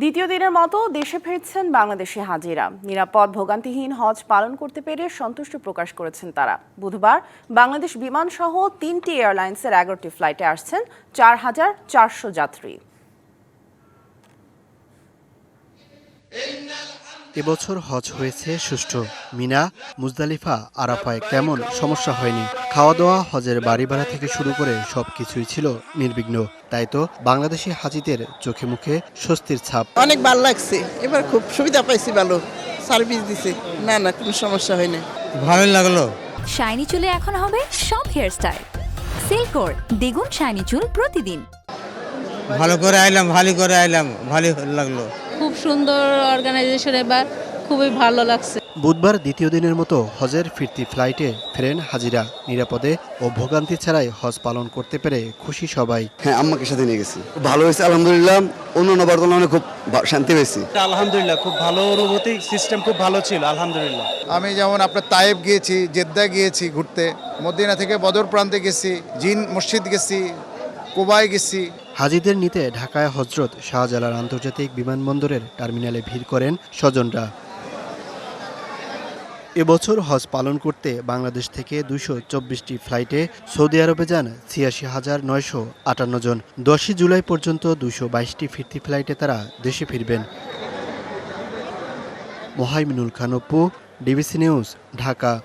দ্বিতীয় দিনের মতো দেশে ফিরছেন বাংলাদেশি হাজিরা। নিরাপদ ভোগান্তিহীন হজ পালন করতে পেরে সন্তুষ্ট প্রকাশ করেছেন তারা। বুধবার বাংলাদেশ বিমান সহ তিনটি এয়ারলাইন্সের এগারোটি ফ্লাইটে আসছেন চার হাজার চারশো যাত্রী। এবছর হজ হয়েছে সুষ্ঠু। মিনা মুজদালিফা আরাফায় তেমন সমস্যা হয়নি। খাওয়া দাওয়া হজের বাড়ি ভাড়া থেকে শুরু করে সবকিছুই ছিল নির্বিঘ্ন। তাই তো বাংলাদেশি হাজিদের চোখে মুখে স্বস্তির ছাপ। অনেক ভালো লাগছে। এবার খুব সুবিধা পাইছি ভালো সার্ভিস দিছে। না না কোনো সমস্যা হয় না ভালোই লাগল। শাইনি চুলে এখন হবে সব হেয়ারস্টাইল সিল্কোর দ্বিগুণ শাইনি চুল প্রতিদিন। ভালো করে আইলাম ভালো করে আইলাম ভালো লাগল। খুব সুন্দর অর্গানাইজেশন এবার খুবই ভালো লাগছে। বুধবার দ্বিতীয় দিনের মতো হজের ফিরতি ফ্লাইটে ফেরেন হাজিরা। নিরাপদে ও ভোগান্তি ছাড়াই হজ পালন করতে পেরে খুশি সবাই। হ্যাঁ আম্মাকে সাথে নিয়ে গেছি। ভালো হয়েছে আলহামদুলিল্লাহ। অন্য নবার তুলনায় খুব শান্তি পেয়েছি আলহামদুলিল্লাহ খুব ভালো অনুভূতি সিস্টেম খুব ভালো ছিল আলহামদুলিল্লাহ। আমি যেমন আপনার তায়েব গিয়েছি জেদ্দা গিয়েছি ঘুরতে মদিনা থেকে বদর প্রান্তে গেছি জিন মসজিদ গেছি কোবায় গেছি। হাজিদের নিতে ঢাকায় হজরত শাহজালাল আন্তর্জাতিক বিমানবন্দরের টার্মিনালে ভিড় করেন স্বজনরা। এবছর হজ পালন করতে বাংলাদেশ থেকে দুশো চব্বিশটি ফ্লাইটে সৌদি আরবে যান ছিয়াশি হাজার নয়শো আটান্ন জন। দশই জুলাই পর্যন্ত দুশো বাইশটি ফিরতি ফ্লাইটে তারা দেশে ফিরবেন। Mohaiminul Khan Apu DBC news, Dhaka.